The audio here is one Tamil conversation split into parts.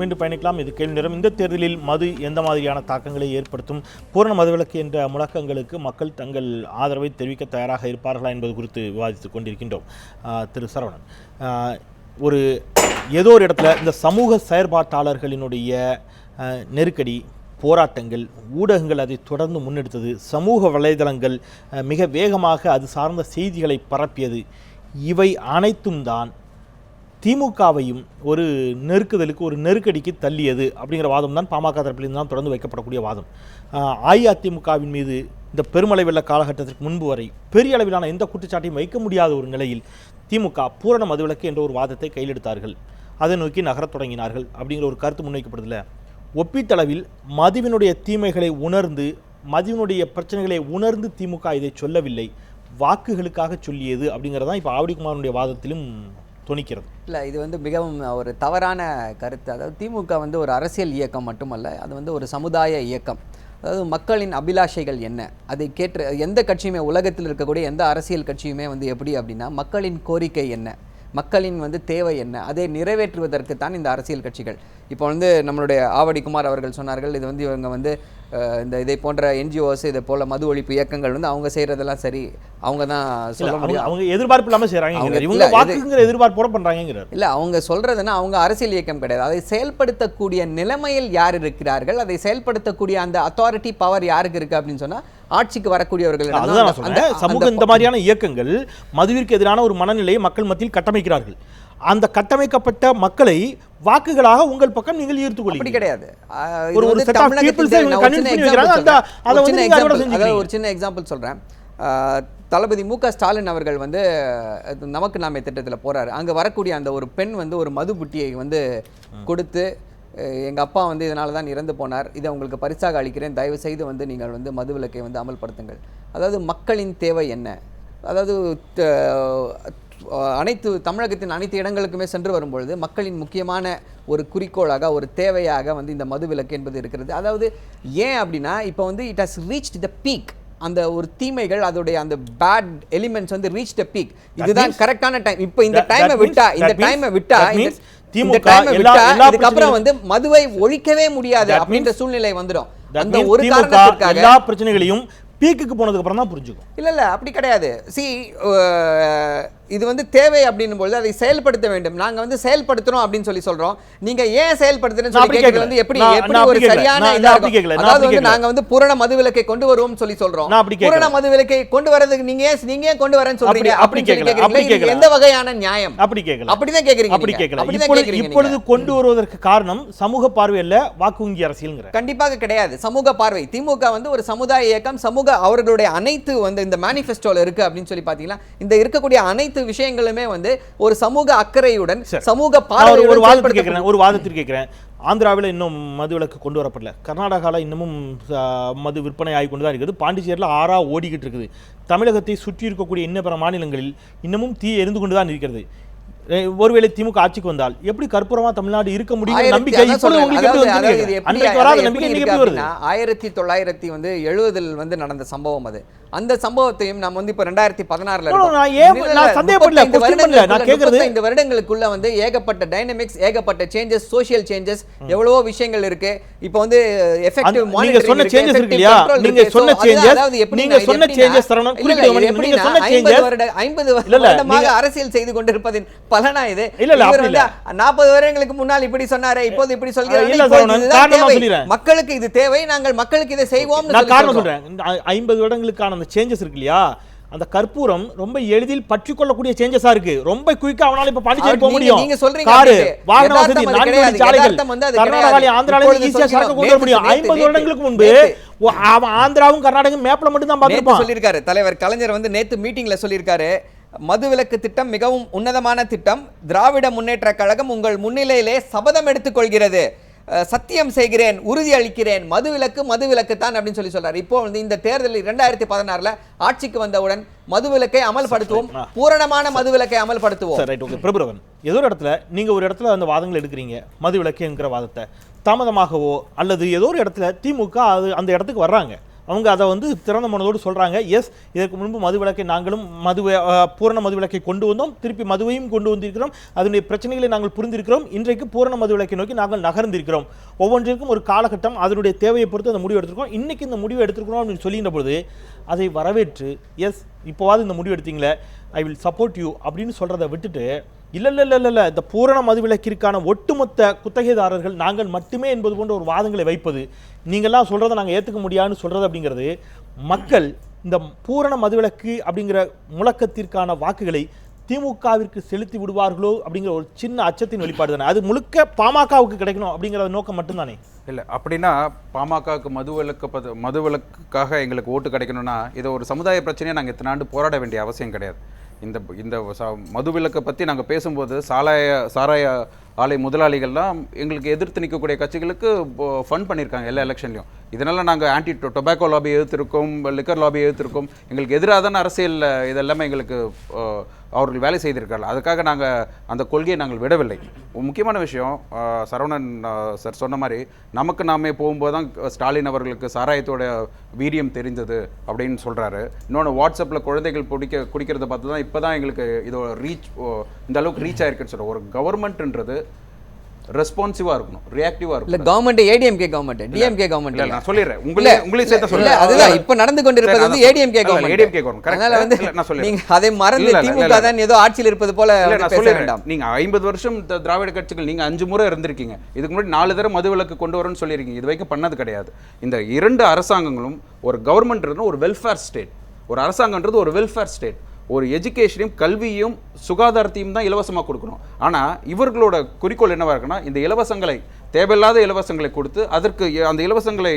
மீண்டும் பயணிக்கலாம். இது கேள்வி நேரம். இந்த தேர்தலில் மது எந்த மாதிரியான தாக்கங்களை ஏற்படுத்தும்? பூரண மதுவிலக்கு என்ற முழக்கங்களுக்கு மக்கள் தங்கள் ஆதரவை தெரிவிக்க தயாராக இருப்பார்களா என்பது குறித்து விவாதித்துக் கொண்டிருக்கின்றோம். திரு சரவணன். ஒரு ஏதோ ஒரு இடத்துல இந்த சமூக செயற்பாட்டாளர்களினுடைய நெருக்கடி போராட்டங்கள் ஊடகங்கள் அதை தொடர்ந்து முன்னெடுத்தது சமூக வலைதளங்கள் மிக வேகமாக அது சார்ந்த செய்திகளை பரப்பியது இவை அனைத்தும் தான் திமுகவையும் ஒரு நெருக்குதலுக்கு ஒரு நெருக்கடிக்கு தள்ளியது அப்படிங்கிற வாதம் தான் பாமக தரப்பிலிருந்து தான் தொடர்ந்து வைக்கப்படக்கூடிய வாதம். அஇஅதிமுகவின் மீது இந்த பெருமளை வெள்ள காலகட்டத்திற்கு முன்பு வரை பெரிய அளவிலான எந்த குற்றச்சாட்டையும் வைக்க முடியாத ஒரு நிலையில் திமுக பூரண மதுவிலக்கு என்ற ஒரு வாதத்தை கையிலெடுத்தார்கள் அதை நோக்கி நகரத் தொடங்கினார்கள் அப்படிங்கிற ஒரு கருத்து முன்வைக்கப்படுதில்ல ஒப்பீட்டளவில் மதுவினுடைய தீமைகளை உணர்ந்து மதுவினுடைய பிரச்சனைகளை உணர்ந்து திமுக இதை சொல்லவில்லை. வாக்குகளுக்காக சொல்லியது அப்படிங்கிறதான் இப்போ ஆவடிக்குமாரனுடைய வாதத்திலும் துணிக்கிறது. இல்லை இது வந்து மிகவும் ஒரு தவறான கருத்து. அதாவது திமுக வந்து ஒரு அரசியல் இயக்கம் மட்டுமல்ல அது வந்து ஒரு சமுதாய இயக்கம். அதாவது மக்களின் அபிலாஷைகள் என்ன? அதை கேட்டு எந்த கட்சியுமே உலகத்தில் இருக்கக்கூடிய எந்த அரசியல் கட்சியுமே வந்து எப்படி அப்படின்னா மக்களின் கோரிக்கை என்ன? மக்களின் வந்து தேவை என்ன? அதை நிறைவேற்றுவதற்கு தான் இந்த அரசியல் கட்சிகள். இப்போ வந்து நம்மளுடைய ஆவடி குமார் அவர்கள் சொன்னார்கள் இது வந்து இவங்க வந்து இந்த இதை போன்ற என்ஜிஓஸ் இதை போல மது ஒழிப்பு இயக்கங்கள் வந்து அவங்க செய்கிறதெல்லாம் சரி. அவங்க தான் சொல்ல முடியும் அவங்க எதிர்பார்ப்பு இல்லாம செய்றாங்க அவங்க- இவங்க வாக்குங்கிற எதிர்பார்ப்போட பண்றாங்கிறார் இல்லை அவங்க சொல்றதுன்னா அவங்க அரசியல் இயக்கம் கிடையாது. அதை செயல்படுத்தக்கூடிய நிலைமையில் யார் இருக்கிறார்கள்? அதை செயல்படுத்தக்கூடிய அந்த அத்தாரிட்டி பவர் யாருக்கு இருக்கு அப்படின்னு சொன்னா ஆட்சிக்கு வரக்கூடியவர்கள் அதுதான் நான் சமூக இந்த மாதிரியான இயக்கங்கள் மதுவிற்கு எதிரான ஒரு மனநிலையை மக்கள் மத்தியில் கட்டமைக்கிறார்கள். அந்த கட்டமைக்கப்பட்ட மக்களை வாக்குகளாக உங்கள் பக்கம் நீங்கள் அப்படி கொள்ளுங்கள் கிடையாது ஒரு- ஒரு ஒரு சின்ன எக்ஸாம்பிள் சொல்றேன். ஆஹ் தளபதி மு க ஸ்டாலின் அவர்கள் வந்து நமக்கு நாமே திட்டத்தில் போறாரு. அங்க வரக்கூடிய அந்த ஒரு பெண் வந்து ஒரு மது புட்டியை வந்து கொடுத்து அஹ் எங்க அப்பா வந்து இதனால தான் இறந்து போனார். இதை உங்களுக்கு பரிசாக அளிக்கிறேன். தயவு செய்து வந்து நீங்கள் வந்து மதுவிலக்கை வந்து அமல்படுத்துங்கள். அதாவது மக்களின் தேவை என்ன? அதாவது அனைத்து தமிழகத்தின் அனைத்து இடங்களுக்குமே சென்று வரும்பொழுது மக்களின் முக்கியமான ஒரு குறிக்கோளாக ஒரு தேவையாக வந்து இந்த மதுவிலக்கு என்பது இருக்கிறது. அதாவது ஏன் அப்படின்னா இப்போ வந்து it has reached the peak அந்த ஒரு தீமைகள் அதோடைய அந்த பேட் எலிமெண்ட்ஸ் வந்து ரீச் த பீக் இதுதான் கரெக்டான டைம் இப்போ இந்த டைமை விட்டா இந்த டைமை விட்டா திமுக பிரச்சனைகளும் வந்து மதுவை ஒழிக்கவே முடியாது அப்படின்ற சூழ்நிலை வந்துடும் அந்த ஒரு திமுக காரணத்திற்காக எல்லா பிரச்சனைகளையும் பீக்குக்கு போனதுக்கு அப்புறம் தான் புரிஞ்சுக்கும். இல்ல இல்ல அப்படி கிடையாது. சி இது வந்து தேவை அப்படின்னும் பொழுது அதை செயல்படுத்த வேண்டும். நாங்க வந்து செயல்படுத்துறோம் அப்படின்னு சொல்லி சொல்றோம். நீங்க ஏன் செயல்படுத்துறேன்னு சொல்லி கேட்கறது. வந்து எப்படி? எப்படி ஒரு. சரியான இதா இருக்கும்? அதாவது வந்து. நாங்க வந்து பூரண மதுவிலக்கை கொண்டு வருவோம்னு சொல்லி சொல்றோம். பூரண மதுவிலக்கை கொண்டு வரதுக்கு நீங்க ஏன் நீங்க ஏன் கொண்டு வரேன்னு சொல்றீங்க? அப்படி- கேக்குறீங்க. எந்த வகையான நியாயம்? அப்படி கேட்கல. அப்படிதான் கேக்குறீங்க அப்படி நீங்க. கேட்கல. அப்படிதான் இப்பொழுது. கொண்டு வருவதற்கு காரணம் சமூக பார்வையில் வாக்கு வங்கி அரசியல்ங்கிற. கண்டிப்பாக கிடையாது. சமூக பார்வை. திமுக வந்து ஒரு சமுதாய இயக்கம் சமூக அவர்களுடைய அனைத்து வந்து இந்த மேனிஃபெஸ்டோல இருக்கு அப்படின்னு சொல்லி பாத்தீங்கன்னா இந்த இருக்கக்கூடிய அனைத்து விஷயங்களுமே வந்து ஒரு சமூக அக்கறையுடன். சமூக ஒரு- செயல்படுத்தப்படும். கேட்கிறேன் ஒரு வாதத்திற்கு கேட்கிறேன். ஆந்திராவில் இன்னும் மதுவிலக்கு கொண்டு வரப்படல. கர்நாடகாவில் இன்னமும் மது விற்பனை ஆகி கொண்டு தான் இருக்குது. பாண்டிச்சேரியில் ஆறா ஓடிக்கிட்டு இருக்குது. தமிழகத்தை சுற்றி இருக்கக்கூடிய இன்ன பிற மாநிலங்களில் இன்னமும் தீ எரிந்து கொண்டு தான் இருக்கிறது. ஒருவேளை திமுக ஆட்சிக்கு வந்தால் எப்படி கற்பூரமா தமிழ்நாடு இருக்க முடியும் நம்பிக்கை இப்பொழுது. உங்களுக்கு எப்படி வந்து அன்றைக்கு வராத நம்பிக்கை இன்னைக்கு எப்படி வருது ஆயிரத்தி தொள்ளாயிரத்தி வந்து எழுபதில் வந்து நடந்த சம்பவம் அது அந்த சம்பவத்தையும் நம்ம வந்து இப்ப ரெண்டாயிரத்தி பதினாறுல நான் ஏன் நான் சந்தேகப்படல, question பண்ணல. நான் கேக்குறது- இந்த வருடங்களுக்குள்ள வந்து ஏகப்பட்ட டைனமிக்ஸ் ஏகப்பட்ட சேஞ்சஸ் சோஷியல் சேஞ்சஸ் எவ்வளவோ விஷயங்கள் இருக்கு இப்போ வந்து எஃபெக்டிவ் நீங்க சொன்ன changes இருக்கு இல்லையா? நீங்க சொன்ன changes, நீங்க சொன்ன changes தரணும். குறிப்பிட்ட. நீங்க சொன்ன இல்ல, இல்ல, வருடமாக நீங்க- அரசியல் செய்து கொண்டிருப்பதின் பலனா இது இல்ல, இல்ல, நாற்பது வருடங்களுக்கு முன்னால் இப்படி சொன்னாரே இப்போது இப்படி சொல்கிறார். சொல்லிடுறேன். மக்களுக்கு இது தேவை நாங்கள் மக்களுக்கு இதை செய்வோம் நான் காரணம் சொல்றேன் ஐம்பது வருடங்களுக்கான அந்த சேஞ்சஸ் இருக்கு இல்லையா அந்த கற்பூரம் ரொம்ப எளிதில் பற்றி கொள்ளக்கூடிய சேஞ்சஸா இருக்கு ரொம்ப குயிக்கா அவனால இப்ப பாண்டிச்சேரி போக முடியும் நீங்க சொல்றீங்க காரு. வாகன வசதி நான்கு. வழி சாலைகள் கர்நாடகால. ஆந்திரால ஈஸியா சரக்கு. கொண்டு வர முடியும் ஐம்பது வருடங்களுக்கு முன்பு ஆந்திராவும் கர்நாடகம் மேப்ல மட்டும் தான் நேத்து பார்த்திருப்பான் சொல்லியிருக்காரு தலைவர் கலைஞர் வந்து நேத்து மீட்டிங்ல சொல்லியிருக்காரு மதுவிலக்கு திட்டம் மிகவும் உன்னதமான திட்டம். திராவிட முன்னேற்ற கழகம் உங்கள் முன்னிலையிலே சபதம் எடுத்துக் கொள்கிறது அஹ், சத்தியம் செய்கிறேன் உறுதி அளிக்கிறேன். மதுவிலக்கு மதுவிலக்கு தான் அப்படின்னு சொல்லி சொல்றாரு. இப்போ வந்து இந்த தேர்தலில் ரெண்டாயிரத்தி பதினாறுல ஆட்சிக்கு வந்தவுடன் மதுவிலக்கை அமல்படுத்துவோம். பூரணமான மதுவிலக்கை அமல்படுத்துவோம். பிரபுரவன் ஏதோ ஒரு இடத்துல நீங்க ஒரு இடத்துல அந்த வாதங்கள் எடுக்கிறீங்க மது விலக்குங்கிற வாதத்தை. தாமதமாகவோ அல்லது ஏதோ ஒரு இடத்துல திமுக அது அந்த இடத்துக்கு வர்றாங்க. அவங்க அதை வந்து திறந்த மனதோடு சொல்கிறாங்க எஸ் இதற்கு முன்பு மது விளக்கை நாங்களும் மதுவை பூரண மது விளக்கை கொண்டு வந்தோம். திருப்பி மதுவையும் கொண்டு வந்திருக்கிறோம். அதனுடைய பிரச்சனைகளை நாங்கள் புரிந்திருக்கிறோம். இன்றைக்கு பூரண மது விளக்கை நோக்கி நாங்கள் நகர்ந்திருக்கிறோம். ஒவ்வொன்றிற்கும் ஒரு காலகட்டம் அதனுடைய தேவையை பொறுத்து அந்த முடிவு எடுத்திருக்கோம் இன்றைக்கு இந்த முடிவு எடுத்திருக்கிறோம் அப்படின்னு சொல்லுகின்ற பொழுது அதை வரவேற்று எஸ் இப்போவாது இந்த முடிவு எடுத்தீங்களே ஐ வில் சப்போர்ட் யூ அப்படின்னு சொல்கிறத விட்டுட்டு இல்லை இல்லை இல்லை இல்லை இந்த பூரண மதுவிலக்கிற்கான ஒட்டுமொத்த குத்தகைதாரர்கள் நாங்கள் மட்டுமே என்பது போன்ற ஒரு வாதங்களை வைப்பது நீங்கள்லாம் சொல்கிறத நாங்கள் ஏற்றுக்க முடியாதுன்னு சொல்கிறது அப்படிங்கிறது மக்கள் இந்த பூரண மதுவிலக்கு அப்படிங்கிற முழக்கத்திற்கான வாக்குகளை திமுகவிற்கு செலுத்தி விடுவார்களோ அப்படிங்கிற ஒரு சின்ன அச்சத்தின் வெளிப்பாடு தானே. அது முழுக்க பாமகவுக்கு கிடைக்கணும் அப்படிங்கிற நோக்கம் மட்டும்தானே? இல்லை அப்படின்னா பாமகவுக்கு மது விலக்கு பத மது விலக்குக்காக எங்களுக்கு ஓட்டு கிடைக்கணும்னா இதை ஒரு சமுதாய பிரச்சனையை நாங்கள் இத்தனை ஆண்டு போராட வேண்டிய அவசியம் கிடையாது. இந்த இந்த ச- மது விலக்கை பற்றி நாங்கள் பேசும்போது சாராய சாராய ஆலை முதலாளிகள்லாம் எங்களுக்கு எதிர்த்து நிற்கக்கூடிய கட்சிகளுக்கு ஃபண்ட் பண்ணியிருக்காங்க எல்லா எலெக்ஷன்லையும். இதனால் நாங்கள் ஆன்டி டொபாக்கோ லாபி எதிர்த்திருக்கோம் லிக்கர் லாபி எதிர்த்திருக்கோம் எங்களுக்கு எதிராக தானே அரசியல் இதெல்லாமே எங்களுக்கு அவர்கள் வேலை செய்திருக்கார்கள் அதுக்காக நாங்கள் அந்த கொள்கையை நாங்கள் விடவில்லை. முக்கியமான விஷயம் சரவணன் சார் சொன்ன மாதிரி நமக்கு நாமே போகும்போது தான் ஸ்டாலின் அவர்களுக்கு சாராயத்தோட வீரியம் தெரிந்தது அப்படின்னு சொல்கிறாரு இன்னொன்று வாட்ஸ்அப்பில் குழந்தைகள் பிடிக்க குடிக்கிறத பார்த்து தான் இப்போ தான் எங்களுக்கு இதோட ரீச் இந்த அளவுக்கு ரீச் ஆயிருக்குன்னு சொல்கிறோம் ஒரு கவர்மெண்ட்ன்றது ரெஸ்பான்சிவாக இருக்கணும் ரியாக்டிவாக இல்ல இருக்கணும் government ADMK government DMK government இல்ல, நான் சொல்லிடுறேன். உங்களே உங்களே சேர்த்து இல்ல சொல்றேன் அதுதான் இப்ப நடந்து கொண்டிருப்பது வந்து ஏடிஎம்கே கவர்மெண்ட் ஏடிஎம்கே கவர்மெண்ட் அதனால வந்து நான் சொல்லிடுறேன். நீங்க அதை மறந்து இல்ல, இல்ல, திமுக இல்ல. தான் ஏதோ ஆட்சியில் இருப்பது போல இல்ல நான் சொல்லிடுறேன். வேண்டாம். நீங்க ஐம்பது வருஷம் திராவிட கட்சிகள் நீங்க அஞ்சு முறை இருந்திருக்கீங்க. இதுக்கு முன்னாடி நாலு தடவை மது விலக்கு கொண்டு வரேன்னு சொல்லியிருக்கீங்க. இது வரைக்கும் பண்ணது கிடையாது. இந்த இரண்டு அரசாங்கங்களும் ஒரு கவர்மெண்ட் ஒரு வெல்ஃபேர் ஸ்டேட் ஒரு அரசாங்கன்றது ஒரு வெல்ஃபேர் ஸ்டேட் ஒரு எஜுகேஷனையும் கல்வியும் சுகாதாரத்தையும் தான் இலவசமாக கொடுக்கணும். ஆனால் இவர்களோட குறிக்கோள் என்னவாக இருக்குன்னா இந்த இலவசங்களை தேவையில்லாத இலவசங்களை கொடுத்து அதற்கு அந்த இலவசங்களை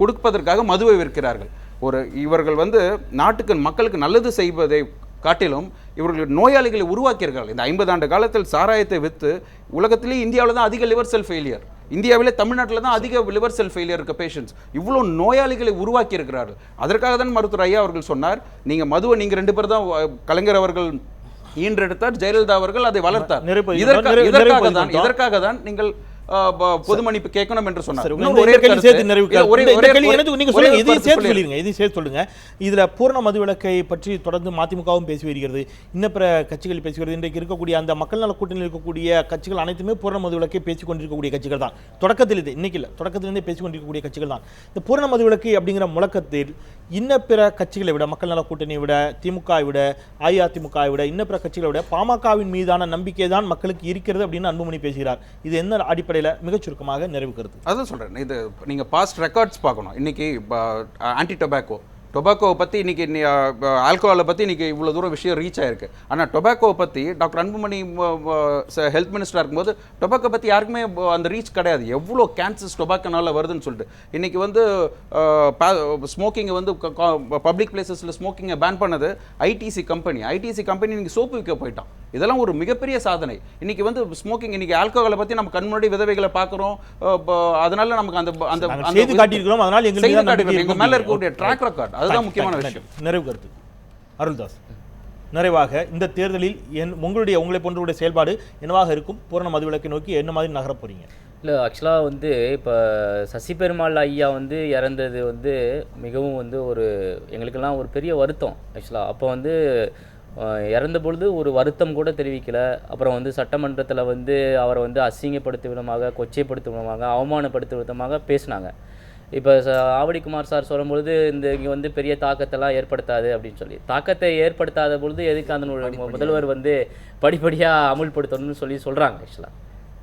கொடுப்பதற்காக மதுவை விற்கிறார்கள். ஒரு இவர்கள் வந்து நாட்டுக்கு மக்களுக்கு நல்லது செய்வதை காட்டிலும் இவர்கள் நோயாளிகளை உருவாக்கியிருக்கிறார்கள். இந்த ஐம்பது ஆண்டு காலத்தில் சாராயத்தை விற்று உலகத்திலேயே இந்தியாவில் தான் அதிக லிவர் செல் ஃபெயிலியர் இந்தியாவிலே தமிழ்நாட்டில் தான் அதிக லிவர் செல் ஃபெயிலியர் இருக்க பேஷண்ட்ஸ் இவ்வளோ நோயாளிகளை உருவாக்கி இருக்கிறார்கள் அதற்காக தான் மருத்துவர் ஐயா அவர்கள் சொன்னார் நீங்கள் மதுவை நீங்கள் ரெண்டு பேர் தான் கலைஞர் அவர்கள் ஈன்றெடுத்தார் ஜெயலலிதா அவர்கள் அதை வளர்த்தார். இதற்காக தான் இதற்காக தான் நீங்கள் பொது மன்னிப்பு கேட்கணும் என்று சொன்னார். ஒரே கேள்வி சேர்த்து நிறைவு ஒரே- ஒரே- கேள்வி எனக்கு நீங்க சொல்லுங்க இதையும் சேர்த்து சொல்லிடுறேன். சொல்லிருங்க இதையும் சேர்த்து சொல்லுங்க. இதுல பூரண மது விலக்கை பற்றி தொடர்ந்து மதிமுகவும் பேசி வருகிறது இன்னும் பிற கட்சிகள் பேசி வருகிறது இன்றைக்கு இருக்கக்கூடிய அந்த மக்கள் நல கூட்டணியில் இருக்கக்கூடிய கட்சிகள் அனைத்துமே பூரண மது விலக்கை பேசிக் கொண்டிருக்கக்கூடிய கட்சிகள் தான். தொடக்கத்தில் இது இன்னைக்கு இல்லை தொடக்கத்திலிருந்தே பேசிக் கொண்டிருக்கக்கூடிய கட்சிகள் தான். இந்த பூரண மது விலக்கு அப்படிங்கிற முழக்கத்தில் இன்ன பிற கட்சிகளை விட மக்கள் நல கூட்டணியை விட திமுக விட அஇஅதிமுக விட இன்ன பிற கட்சிகளை விட பாமகவின் மீதான நம்பிக்கை தான் மக்களுக்கு இருக்கிறது அப்படின்னு அன்புமணி பேசுகிறார். இது என்ன அடிப்படையில் மிகச் சுருக்கமாக நிறைவுக்கிறது அதான் சொல்கிறேன் இது நீங்கள் பாஸ்ட் ரெக்கார்ட்ஸ் பார்க்கணும். இன்னைக்கு ஆன்டி டொபாக்கோ டொபாக்கோவை பற்றி இன்னைக்கு ஆல்கோஹாலை பற்றி இன்னைக்கு இவ்வளோ தூரம் விஷயம் ரீச் ஆயிருக்கு. ஆனால் டொபாக்கோவை பற்றி டாக்டர் அன்புமணி ஹெல்த் மினிஸ்டராக இருக்கும்போது டொபாக்கோ பற்றி யாருக்குமே அந்த ரீச் கிடையாது. எவ்வளோ கேன்சர்ஸ் டொபாக்கோனால வருதுன்னு சொல்லிட்டு. இன்னைக்கு வந்து ஸ்மோக்கிங்கை வந்து பப்ளிக் பிளேசஸில் ஸ்மோக்கிங்கை பேன் பண்ணது ஐடிசி கம்பெனி ஐடிசி கம்பெனி இன்னைக்கு சோப்பு விற்க போயிட்டான். இதெல்லாம் ஒரு மிகப்பெரிய சாதனை. இன்னைக்கு வந்து ஸ்மோக்கிங் இன்னைக்கு ஆல்கோஹாலை பற்றி நம்ம கண் முன்னாடி விதவைகளை பார்க்குறோம். அதனால நமக்கு அந்த அந்த செய்து காட்டியிருக்கிறோம். அதனால் எங்களுக்கு செய்து தான் நம்பிக்கை காட்டியிருக்கோம் எங்க இருக்கும். மேல இருக்கக்கூடிய ட்ராக் ரெக்கார்ட் அதுதான் முக்கியமான விஷயம். நிறைவு கருத்து. அருள்தாஸ் நிறைவாக இந்த தேர்தலில் என் உங்களுடைய உங்களை போன்றவருடைய செயல்பாடு என்னவாக இருக்கும்? பூரண மதுவிலக்கை நோக்கி என்ன மாதிரி நகரப் போறீங்க? இல்லை ஆக்சுவலாக வந்து இப்போ சசி பெருமாள் ஐயா வந்து இறந்தது வந்து மிகவும் வந்து ஒரு எங்களுக்கெல்லாம் ஒரு பெரிய வருத்தம் ஆக்சுவலாக அப்போ வந்து இறந்த பொழுது ஒரு வருத்தம் கூட தெரிவிக்கல. அப்புறம் வந்து சட்டமன்றத்தில் வந்து அவரை வந்து அசிங்கப்படுத்தும் விதமாக கொச்சைப்படுத்தும் விதமாக அவமானப்படுத்தும் விதமாக பேசினாங்க. இப்போ ஆவடிக்குமார் சார் சொல்லும்பொழுது இந்த இங்கே வந்து பெரிய தாக்கத்தெல்லாம் ஏற்படுத்தாது அப்படின்னு சொல்லி. தாக்கத்தை ஏற்படுத்தாத பொழுது எதுக்கு அந்த முதல்வர் வந்து படிப்படியாக அமுல்படுத்தணும்னு சொல்லி சொல்கிறாங்க ஆக்சுவலாக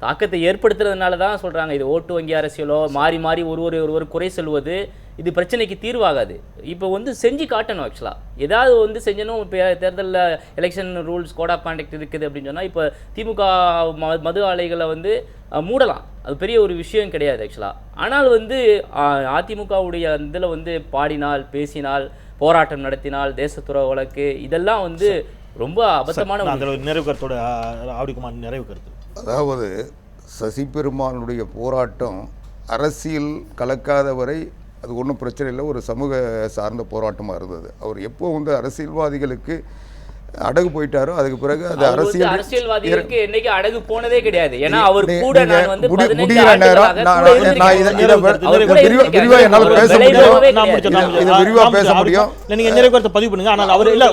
தாக்கத்தை ஏற்படுத்துறதுனால தான் சொல்கிறாங்க இது ஓட்டு வங்கி அரசியலோ மாறி மாறி ஒருவர் ஒருவர் குறை சொல்வது இது பிரச்சனைக்கு தீர்வாகாது. இப்போ வந்து செஞ்சு காட்டணும் ஆக்சுவலாக ஏதாவது வந்து செஞ்சணும் இப்போ தேர்தலில் election rules code of conduct இருக்குது அப்படின்னு சொன்னால் இப்போ திமுக ம- மது ஆலைகளை வந்து மூடலாம். அது பெரிய ஒரு விஷயம் கிடையாது ஆக்சுவலாக ஆனால் வந்து அதிமுகவுடைய இதில் வந்து பாடினால் பேசினால் போராட்டம் நடத்தினால் தேசத்துற வழக்கு இதெல்லாம் வந்து ரொம்ப அபத்தமான ஒரு ஒரு நிறைவு கருத்தோட ஆவடிக்குமார் நிறைவு கருத்து. அதாவது சசி பெருமானுடைய போராட்டம் அரசியல் கலக்காத வரை அது ஒன்றும் பிரச்சனை இல்லை ஒரு சமூக சார்ந்த போராட்டமாக இருந்தது. அவர் எப்போ வந்து அரசியல்வாதிகளுக்கு அடகு போயிட்டாரோ அதுக்கு பிறகு அது அரசியல் அரசியல்வாதிகளுக்கு என்னைக்கு அடகு போனதே கிடையாது. ஏன்னா அவர் நீ- கூட நீங்க நான் வந்து முடி- 15 முடிகிற நேரம் ஆண்டுகளாக நான் கூட நான் நான் இதை இருந்திருக்கேன். இதை அவர் இதை கூட விரிவா இருந்திருக்காரு. விரிவா என்னால் அவர் பேச விலை முடியும். இதை. விரிவா பேச. முடியும். நீங்க பதிவு பண்ணுங்க. ஆனால் அவர் இல்ல.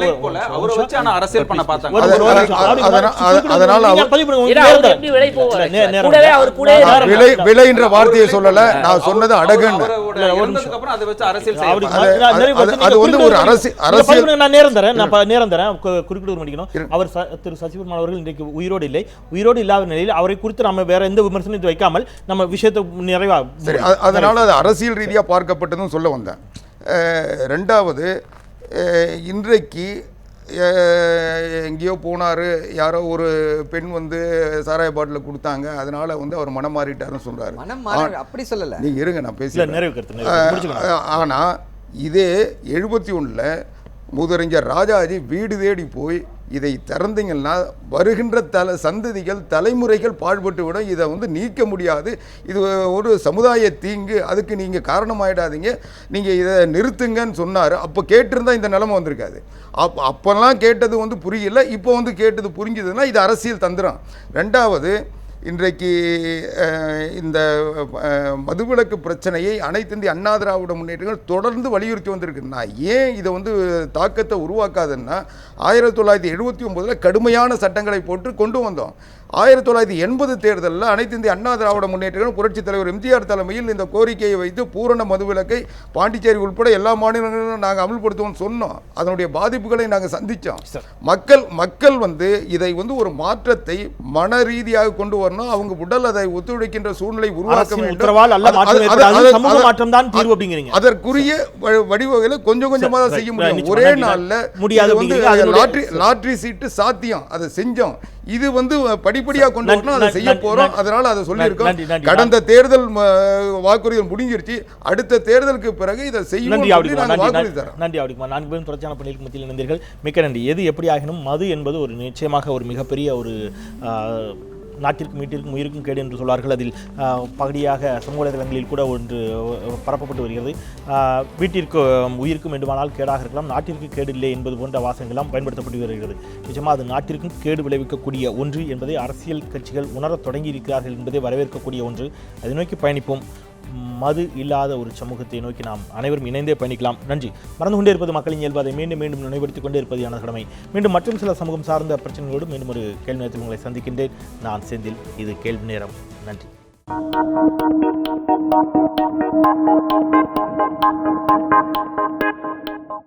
அவரை வச்சு ஆனா அரசியல் பண்ண பார்த்தாங்க. அதனால அவர்- பதிவு பண்ணுங்க. கூடவே. அவர் விலைன்ற வார்த்தையை சொல்லல. நான் சொன்னது அடகுன்னு. அதை அரசியல் நீங்க வந்து ஒரு அரசியல் பண்ணுங்க, நான் நேரம் தரேன். நான் ப- நேரம் தரேன் குறிப்பிட்டு முடிக்கணும் அவர் ச- திரு சசிகுமார் அவர்கள் இன்றைக்கு உயிரோடு இல்லை. உயிரோடு இல்லாத நிலையில் அவரை குறித்து நம்ம வேற எந்த விமர்சனத்தை வைக்காமல் நம்ம விஷயத்தை நிறைவா சரி அதனால அது அரசியல் ரீதியாக பார்க்கப்பட்டதும் சொல்ல வந்தேன். ரெண்டாவது இன்றைக்கு எங்கேயோ போனார் யாரோ ஒரு பெண் வந்து சாராய பாட்டில் கொடுத்தாங்க அதனால வந்து அவர் மனம் மாறிட்டாருன்னு மாற அப்படி சொல்லல. நீங்க இருங்க நான் இல்ல பேசி நிறைவு கருத்து நிறைவு கருத்து. முடிச்சுக்கலாம். ஆனால் இதே எழுபத்தி ஒன்றில் முதறிஞர் ராஜாஜி வீடு தேடி போய் இதை திறந்தீங்கன்னா வருகின்ற தல சந்ததிகள் தலைமுறைகள் பாழ்பட்டு விடும். இதை வந்து நீக்க முடியாது. இது ஒரு சமுதாய தீங்கு. அதுக்கு நீங்கள் காரணமாயிடாதீங்க. நீங்கள் இதை நிறுத்துங்கன்னு சொன்னார். அப்போ கேட்டிருந்தா இந்த நிலமை வந்திருக்காது. அப் அப்போல்லாம் கேட்டது வந்து புரியல. இப்போ வந்து கேட்டது புரிஞ்சுதுன்னா இது அரசியல் தந்திரம். ரெண்டாவது இன்றைக்கு இந்த மதுவிலக்கு பிரச்சனையை அனைத்து இந்திய அண்ணா திராவிட முன்னேற்றங்கள் தொடர்ந்து வலியுறுத்தி வந்திருக்கு. நான் ஏன் இதை வந்து தாக்கத்தை உருவாக்காதுன்னா ஆயிரத்தி தொள்ளாயிரத்தி எழுபத்தி ஒம்போதில் கடுமையான சட்டங்களை போட்டு கொண்டு வந்தோம். ஆயிரத்தி தொள்ளாயிரத்தி எண்பது தேர்தலில் அனைத்து இந்திய அண்ணா திராவிட முன்னேற்றங்கள் புரட்சித் தலைவர் எம்ஜிஆர் தலைமையில் இந்த கோரிக்கையை வைத்து பூரண மதுவிலக்கை பாண்டிச்சேரி உட்பட எல்லா மாநிலங்களிலும் நாங்கள் அமல்படுத்துவோம்னு சொன்னோம். அதனுடைய பாதிப்புகளை நாங்கள் சந்தித்தோம் மக்கள் மக்கள் வந்து இதை வந்து ஒரு மாற்றத்தை மன ரீதியாக கொண்டு வரணும். அவங்க உடல் அதை ஒத்துழைக்கின்ற சூழ்நிலை உருவாக்க வேண்டும். மாற்றம் தான் தீர்வு அப்படிங்கிறீங்க. அதற்குரிய வ- வழிவகைகளை கொஞ்சம் கொஞ்சமாக தான் செய்ய முடியும். ஒரே. நாள்ல முடியாது வந்து லாட்ரி லாட்ரி சீட்டு சாத்தியம். அதை செஞ்சோம். இது வந்து படிப்படியாக கொண்டு வரணும். அதை செய்ய நன்றி. அதனால அதை சொல்லியிருக்கோம். கடந்த தேர்தல் வாக்குறுதிகள் முடிஞ்சிருச்சு. அடுத்த தேர்தலுக்கு பிறகு இதை நன்றி வாக்குறுதி. தரோம் நன்றி ஆவடிக்குமார் நான்கு பேரும் தொடர்ச்சியான பணிகளுக்கு மத்தியில் இணைந்தீர்கள். மிக்க நன்றி. எது எப்படி ஆகினும் மது என்பது ஒரு நிச்சயமாக ஒரு மிகப்பெரிய ஒரு நாட்டிற்கும் வீட்டிற்கும் உயிருக்கும் கேடு என்று சொல்வார்கள். அதில் பகுதியாக சமூக வலைதளங்களில் கூட ஒன்று பரப்பப்பட்டு வருகிறது. வீட்டிற்கு உயிருக்கும் வேண்டுமானால் கேடாக இருக்கலாம். நாட்டிற்கு கேடு இல்லை என்பது போன்ற வாசகங்கள்லாம் பயன்படுத்தப்பட்டு வருகிறது. நிஜமாக அது நாட்டிற்கும் கேடு விளைவிக்கக்கூடிய ஒன்று என்பதை அரசியல் கட்சிகள் உணரத் தொடங்கி இருக்கிறார்கள் என்பதை வரவேற்கக்கூடிய ஒன்று. அதை நோக்கி பயணிப்போம். மது இல்லாத ஒரு சமூகத்தை நோக்கி நாம் அனைவரும் இணைந்தே பயணிக்கலாம். நன்றி. மறந்து கொண்டே இருப்பது மக்களின் இயல்பாதை மீண்டும் மீண்டும் நினைவுபடுத்திக் கொண்டே இருப்பது எனது கடமை. மீண்டும் மற்றும் சில சமூகம் சார்ந்த பிரச்சனைகளோடு மீண்டும் ஒரு கேள்வி நேரத்தில் உங்களை சந்திக்கின்றேன். நான் செந்தில். இது கேள்வி நேரம். நன்றி.